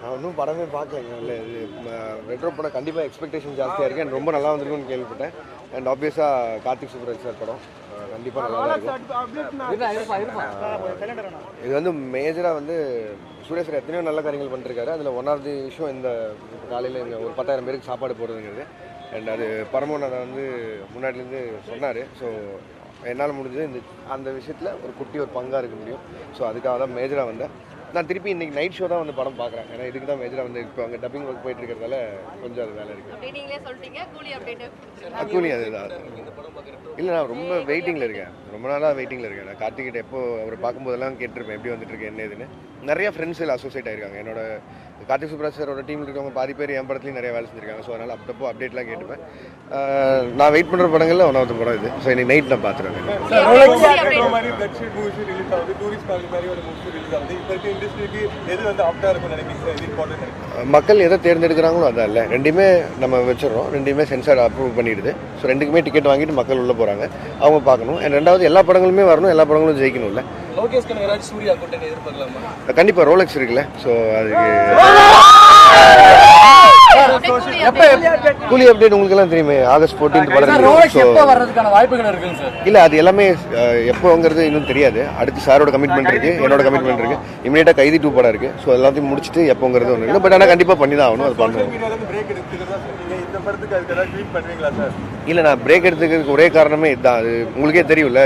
நான் இன்னும் படமே பார்க்கலைங்க இல்லை இது ரெட்ரோ படம் கண்டிப்பாக எக்ஸ்பெக்டேஷன் ஜாஸ்தியாக இருக்குது and ரொம்ப நல்லா வந்திருக்கும்னு கேள்விப்பட்டேன். அண்ட் ஆப்வியஸாக கார்த்திக் சுப்ராஜ் சார் படம் கண்டிப்பாக நல்லா இருக்கும் இது வந்து மேஜராக வந்து சூர்யா சார் எத்தனையோ நல்ல காரியங்கள் பண்ணிருக்காரு. அதில் ஒன் ஆஃப் தி விஷயம் இந்த காலையில் இங்கே ஒரு பத்தாயிரம் பேருக்கு சாப்பாடு போடுறதுங்கிறது. அண்ட் அது பரமோனதை வந்து முன்னாடிலேருந்து சொன்னார். ஸோ என்னால் முடிஞ்சது இந்த அந்த விஷயத்தில் ஒரு குட்டி ஒரு பங்காக இருக்க முடியும். ஸோ அதுக்காக தான் மேஜராக வந்தேன். நான் திருப்பி இன்னைக்கு நைட் ஷோ தான் வந்து படம் பார்க்குறேன். ஏன்னா இதுக்கு தான் மேஜராக வந்து இப்போ அங்கே டப்பிங் ஒர்க் போயிட்டு இருக்கிறதால கொஞ்சம் அது வேலை இருக்குது கூலி அதுதான் இல்லை நான் ரொம்ப வெயிட்டிங்கில் இருக்கேன். ரொம்ப நாளாக வெயிட்டிங்கில் இருக்கேன். நான் கார்த்திகிட்ட எப்போ அவரை பார்க்கும்போதெல்லாம் கேட்டிருப்பேன். எப்படி வந்துட்டு இருக்கு என்ன இதுன்னு நிறைய ஃப்ரெண்ட்ஸ் எல்லாம் அசோசியேட் ஆயிருக்காங்க. என்னோட கார்த்திக் சுப்ராஜ் சாரோட டீமில் இருக்கவங்க பாதி பேர் என் படத்துலையும் நிறைய வேலை செஞ்சிருக்காங்க. ஸோ அதனால் அப்பப்போ அப்டேட்லாம் கேட்டுப்பேன். நான் வெயிட் பண்ணுற படங்களில் ஒன் ஆஃப் படம் இது. ஸோ இன்னைக்கு நைட் நான் பார்த்துருவேன். இண்டஸ்ட்ரிக்கு எது வந்து ஆப்டா இருக்கும் நினைக்கிறீங்க மக்கள் எதை தேர்ந்தெடுக்கிறாங்களோ அதான் இல்லை ரெண்டுமே நம்ம வச்சிடறோம். ரெண்டுமே சென்சார் அப்ரூவ் பண்ணிடுது. ஸோ ரெண்டுக்குமே டிக்கெட் வாங்கிட்டு மக்கள் உள்ளே போகிறாங்க அவங்க பார்க்கணும். அண்ட் ரெண்டாவது எல்லா படங்களுமே வரணும். எல்லா படங்களும் ஜெயிக்கணும்ல. கண்டிப்பாக ரோலெக்ஸ் இருக்குல்ல. ஸோ அதுக்கு கூலி அப்டேட் உங்களுக்கு எல்லாம் தெரியுமே ஆகஸ்ட் 14th படம் வாய்ப்புகள் இருக்குங்க சார்? இல்லை அது எல்லாமே எப்போங்கிறது இன்னும் தெரியாது. அடுத்து சாரோட கமிட்மெண்ட் இருக்கு என்னோட கமிட்மெண்ட் இருக்கு. இமீடியட்டாக கைதி டூ படம் இருக்கு. ஸோ எல்லாத்தையும் முடிச்சுட்டு எப்போங்கிறது ஒன்று இல்லை பட் ஆனால் கண்டிப்பாக பண்ணி தான் ஆகணும் அது பண்ணுவோம். படத்துக்கு அதுக்கு ஏதாவது ட்வீட் பண்ணுவீங்களா சார் இல்லை நான் பிரேக் எடுத்துக்கிறதுக்கு ஒரே காரணமே இதுதான் அது உங்களுக்கே தெரியும்ல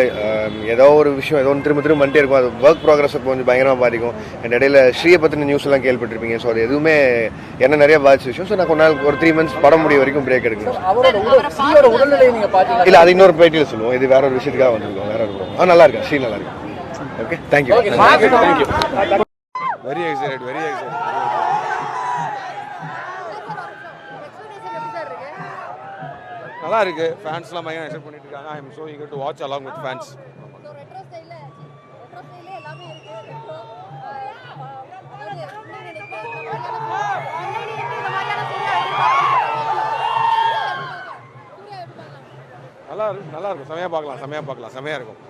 ஏதோ ஒரு விஷயம் ஏதோ ஒன்று திரும்ப திரும்ப வந்துட்டே இருக்கும். அது ஒர்க் ப்ராக்ரஸை கொஞ்சம் பயங்கரமாக பாதிக்கும். அண்ட் இடையில ஸ்ரீயை பற்றின நியூஸ் எல்லாம் கேள்விப்பட்டிருப்பீங்க. ஸோ அது எதுவுமே என்ன நிறைய பாதிச்ச விஷயம். ஸோ நான் கொஞ்ச நாள் ஒரு த்ரீ மந்த்ஸ் படம் முடிய வரைக்கும் பிரேக் எடுக்கணும். இல்லை அது இன்னொரு பேட்டியில் சொல்லுவோம். இது வேற ஒரு விஷயத்துக்காக வந்திருக்கோம். வேற ஒரு படம். ஆ நல்லா இருக்கு? ஸ்ரீ நல்லா இருக்கு? Okay thank you thank you very excited very excited நல்லா இருக்கு ஃபேன்ஸ்லாம் பயங்கர எக்ஸைட் பண்ணிட்டு இருக்காங்க. I am so eager to watch along with fans நல்லா இருக்கு நல்லா இருக்கும். செமையா பார்க்கலாம் செமையா பார்க்கலாம் செமையா இருக்கும்.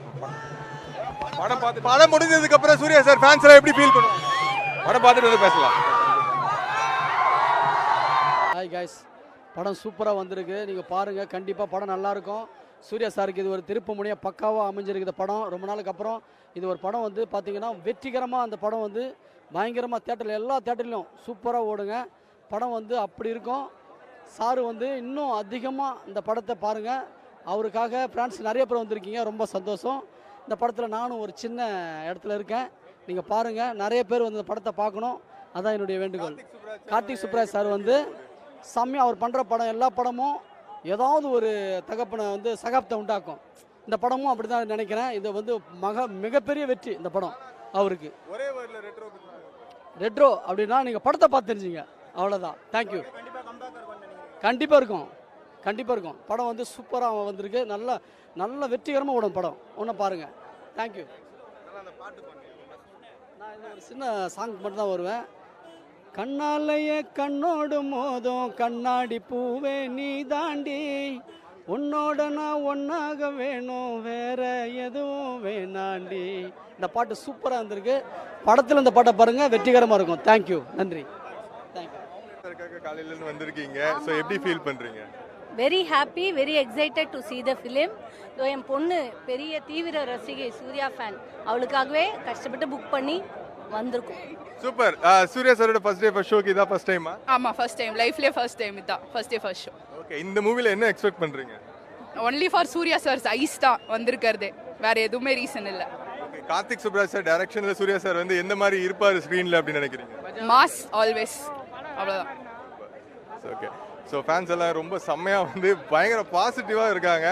படம் பார்த்து படம் முடிஞ்சதுக்கு அப்புறம் சூர்யா சார் ஃபேன்ஸ் எல்லாம் எப்படி ஃபீல் பண்ணுவாங்க? படம் பார்த்துட்டு வந்து பேசலாம். ஹாய் காய்ஸ் படம் சூப்பராக வந்திருக்கு. நீங்கள் பாருங்கள் கண்டிப்பாக படம் நல்லாயிருக்கும். சூர்யா சாருக்கு இது ஒரு திருப்பு முனையாக பக்காவாக அமைஞ்சிருக்கு இந்த படம். ரொம்ப நாளுக்கு அப்புறம் இது ஒரு படம் வந்து பார்த்தீங்கன்னா வெற்றிகரமாக அந்த படம் வந்து பயங்கரமாக தேட்டரில் எல்லா தேட்டர்லையும் சூப்பராக ஓடுங்க. படம் வந்து அப்படி இருக்கும். சாரு வந்து இன்னும் அதிகமாக இந்த படத்தை பாருங்கள் அவருக்காக ஃப்ரான்ஸ் நிறைய பேர் வந்திருக்கீங்க. ரொம்ப சந்தோஷம். இந்த படத்தில் நானும் ஒரு சின்ன இடத்துல இருக்கேன். நீங்கள் பாருங்கள் நிறைய பேர் வந்து இந்த படத்தை பார்க்கணும். அதான் என்னுடைய வேண்டுகோள். கார்த்திக் சுப்ராஜ் சார் வந்து செம்மையாக அவர் பண்ணுற படம் எல்லா படமும் ஏதாவது ஒரு தகப்பனை வந்து சகாப்தம் உண்டாக்கும். இந்த படமும் அப்படி தான் நினைக்கிறேன். இது வந்து மக மிகப்பெரிய வெற்றி இந்த படம் அவருக்கு. ஒரே ரெட்ரோ ரெட்ரோ அப்படின்னா நீங்கள் படத்தை பார்த்து தெரிஞ்சுங்க. அவ்வளோதான் தேங்க்யூ கண்டிப்பாக இருக்கும். கண்டிப்பாக இருக்கும். படம் வந்து சூப்பராக வந்திருக்கு. நல்ல நல்ல வெற்றிகரமாக ஓடும் படம். ஒன்று பாருங்கள் தேங்க்யூ நான் ஒரு சின்ன சாங் மட்டும் தான் வருவேன். கண்ணாலையே கண்ணோடு மோதும் கண்ணாடி பூவே நீ தாண்டி உன்னோட நான் ஒன்னாக வேணும் வேற எதுவும் வேணாண்டி. இந்த பாட்டு சூப்பராக இருந்திருக்கு. படத்தில் இந்த பாட்டை பாருங்க வெற்றிகரமாக இருக்கும். தேங்க்யூ நன்றி. காலையில வந்திருக்கீங்க. ஸோ எப்படி ஃபீல் பண்றீங்க? Very happy very excited to see the film என் பொண்ணு பெரிய தீவிர ரசிகை சூர்யா ஃபேன் அவளுக்காகவே கஷ்டப்பட்டு புக் பண்ணி வந்திருக்கோம். சூப்பர். சூர்யா சாரோட ஃபர்ஸ்ட் டே ஃபர்ஸ்ட் ஷோக்கு இதான் ஃபர்ஸ்ட் டைமா ஆமாம் ஃபர்ஸ்ட் டைம் லைஃப்லேயே ஃபர்ஸ்ட் டைம் இதான் first day first show okay இந்த மூவில என்ன எக்ஸ்பெக்ட் பண்றீங்க? Only for Suriya sir's eyes தான் வந்திருக்கிறதே. வேற எதுவுமே ரீசன் இல்லை. கார்த்திக் சுப்ராஜ் சார் டைரக்ஷன்ல சூர்யா சார் வந்து எந்த மாதிரி இருப்பாரு ஸ்க்ரீன்ல அப்படின்னு நினைக்கிறீங்க? மாஸ் ஆல்வேஸ் அவ்வளோதான் ஓகே ஸோ ஃபேன்ஸ் எல்லாம் ரொம்ப செம்மையா வந்து பயங்கர பாசிட்டிவா இருக்காங்க.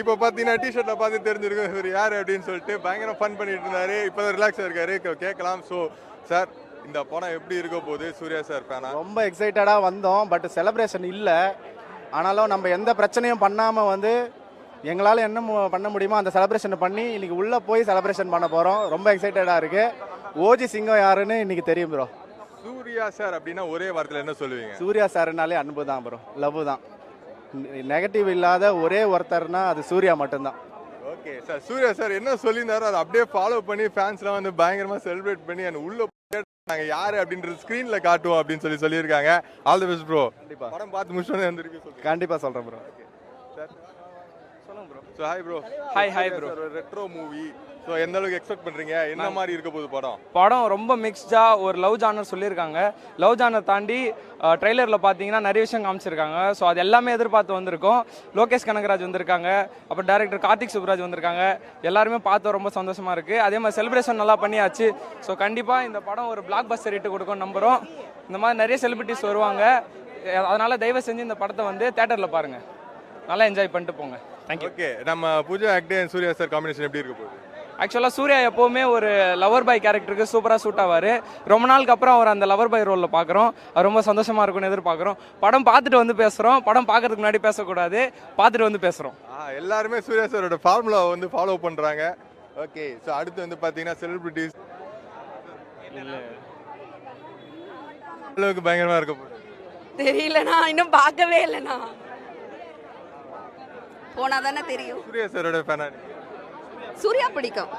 இப்போ பார்த்தீங்கன்னா டிஷர்ட்ல பார்த்து தெரிஞ்சிருக்கும் இவர் யார் அப்படின்னு சொல்லிட்டு பயங்கர ஃபன் பண்ணிட்டு இருந்தாரு. இப்போ ரிலாக்ஸாக இருக்காரு. கேட்கலாம். ஸோ சார் இந்த படம் எப்படி இருக்க போகுது? சூர்யா சார் ஃபேனா ரொம்ப எக்ஸைட்டடாக வந்தோம். பட் செலப்ரேஷன் இல்லை. ஆனாலும் நம்ம எந்த பிரச்சனையும் பண்ணாமல் வந்து எங்களால் என்ன பண்ண முடியுமோ அந்த செலப்ரேஷனை பண்ணி இன்னைக்கு உள்ளே போய் செலப்ரேஷன் பண்ண போகிறோம் ரொம்ப எக்ஸைட்டடாக இருக்குது ஓஜி சிங்கம் யாருன்னு இன்னைக்கு தெரியும் ப்ரோ சூர்யா சார் அப்படின்னா ஒரே வார்த்தையில் என்ன சொல்லுவீங்க? சூர்யா சாருனாலே அன்பு தான் ப்ரோ லவ் தான் நெகட்டிவ் இல்லாத ஒரே ஒருத்தர்னா அது சூர்யா மட்டும்தான். Okay okay sir. Suriya sir என்ன சொல்லியிருந்தாரோ அதை அப்படியே ஃபாலோ பண்ணி ஃபேன்ஸ்லாம் வந்து பயங்கரமா செலிப்ரேட் பண்ணி அந்த உள்ள நாங்க யாரு அப்படின்றது ஸ்கிரீன்ல காட்டுவோம் அப்படின்னு சொல்லி சொல்லியிருக்காங்க. ஆல் தி பெஸ்ட் ப்ரோ கண்டிப்பா. படம் பார்த்து முடிச்சோன்னே வந்திருக்கு கண்டிப்பாக சொல்கிறேன் ப்ரோ சொல்லுங்க bro so hi bro Hi, hi bro. Retro movie so எந்த அளவுக்கு எக்ஸ்பெக்ட் பண்றீங்க? என்ன மாதிரி இருக்க போகுது படம்? படம் ரொம்ப மிக்ஸ்டாக ஒரு லவ் ஜானர் சொல்லியிருக்காங்க. லவ் ஜானர் தாண்டி ட்ரெய்லரில் பார்த்தீங்கன்னா நிறைய விஷயம் காமிச்சிருக்காங்க. ஸோ அது எல்லாமே எதிர்பார்த்து வந்திருக்கோம். லோகேஷ் கனகராஜ் வந்திருக்காங்க. அப்புறம் டேரக்டர் கார்த்திக் சுப்ராஜ் வந்திருக்காங்க. எல்லாருமே பார்த்து ரொம்ப சந்தோஷமா இருக்கு. அதே மாதிரி செலிப்ரேஷன் நல்லா பண்ணியாச்சு. ஸோ கண்டிப்பாக இந்த படம் ஒரு பிளாக் பஸ்டர் இட்டு கொடுக்கும் நம்புகிறோம் இந்த மாதிரி நிறைய செலிபிரிட்டிஸ் வருவாங்க. அதனால தயவு செஞ்சு இந்த படத்தை வந்து தேட்டரில் பாருங்க. நல்லா என்ஜாய் பண்ணிட்டு போங்க. தேங்க்யூ ஓகே நம்ம பூஜா ஆக்டே சூர்யா சார் காம்பினேஷன் எப்படி இருக்க போகுது? ஆக்சுவலாக சூர்யா எப்போவுமே ஒரு லவர் பாய் கேரக்டருக்கு சூப்பராக சூட் ஆவார். ரொம்ப நாளுக்கு அப்புறம் அவர் அந்த லவர் பாய் ரோலில் பார்க்குறோம் ரொம்ப சந்தோஷமாக இருக்கும்னு எதிர்பார்க்குறோம் படம் பார்த்துட்டு வந்து பேசுகிறோம் படம் பார்க்கறதுக்கு முன்னாடி பேசக்கூடாது. பார்த்துட்டு வந்து பேசுகிறோம் ஆ எல்லாருமே சூர்யா சாரோட ஃபார்முலா வந்து ஃபாலோ பண்றாங்க. ஓகே ஸோ அடுத்து வந்து பாத்தீங்கன்னா செலிபிரிட்டிஸ் அளவுக்கு பயங்கரமா இருக்க தெரியலண்ணா இன்னும் பார்க்கவே இல்லைண்ணா. போனா தானே தெரியும். சூர்யா சாரோட ஃபேனா சூர்யா பிடிக்கும்.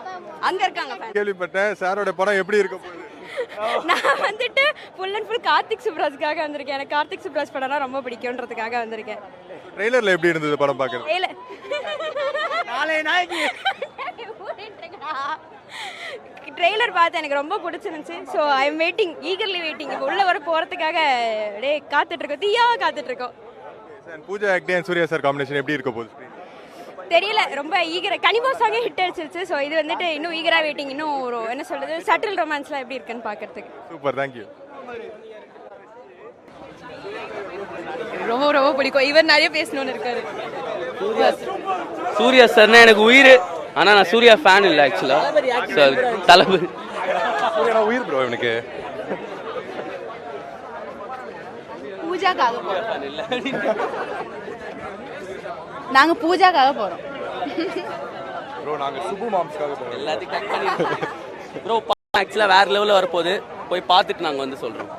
அங்க இருக்காங்க. கேள்விப்பட்டேன். சாரோட படம் எப்படி இருக்க போகுது? நான் வந்துட்டு ஃபுல் அண்ட் ஃபுல் கார்த்திக் சுப்ராஜுக்காக வந்திருக்கேன். எனக்கு கார்த்திக் சுப்ராஜ் படம்னா ரொம்ப பிடிக்கும்ன்றதுக்காக வந்திருக்கேன். ட்ரெய்லர்ல எப்படி இருந்தது படம் பார்க்கறது? ஏல நாளை நாளைக்கு ட்ரெய்லர் பார்த்து எனக்கு ரொம்ப பிடிச்சிருந்துச்சு. So I am waiting eagerly waiting இப்போ உள்ள வர போகிறதுக்காக டே காத்துட்டு இருக்கோம். தீயாவா காத்துட்டு இருக்கோம். Sir Pooja Hegde Suriya sir combination எப்படி இருக்க போகுது? தெரியல ரொம்ப ஈகர கனிமோ சாங்கே ஹிட் அடிச்சிருச்சு. ஸோ இது வந்துட்டு இன்னும் ஈகரா வெயிட்டிங் இன்னும் ஒரு என்ன சொல்றது சட்டில் ரொமான்ஸ்லாம் எப்படி இருக்குன்னு பார்க்கறதுக்கு சூப்பர் தேங்க்யூ ரொம்ப ரொம்ப பிடிக்கும். இவர் நிறைய பேசணும்னு இருக்காரு. சூர்யா சார்னா எனக்கு உயிர். ஆனா நான் சூர்யா ஃபேன் இல்லை ஆக்சுவலா சார் தளபதி உயிர் ப்ரோ எனக்கு பூஜாக்காக போறோம் நாங்க பூஜாக்காக போறோம். ப்ரோ நாங்க சுபு மாம்ஸ்க்காக போறோம். எல்லாத்தையும் கட் பண்ணி ப்ரோ ஆக்சுவலா வேற லெவலில் வரப்போகுது. போய் பார்த்துட்டு நாங்கள் வந்து சொல்றோம்.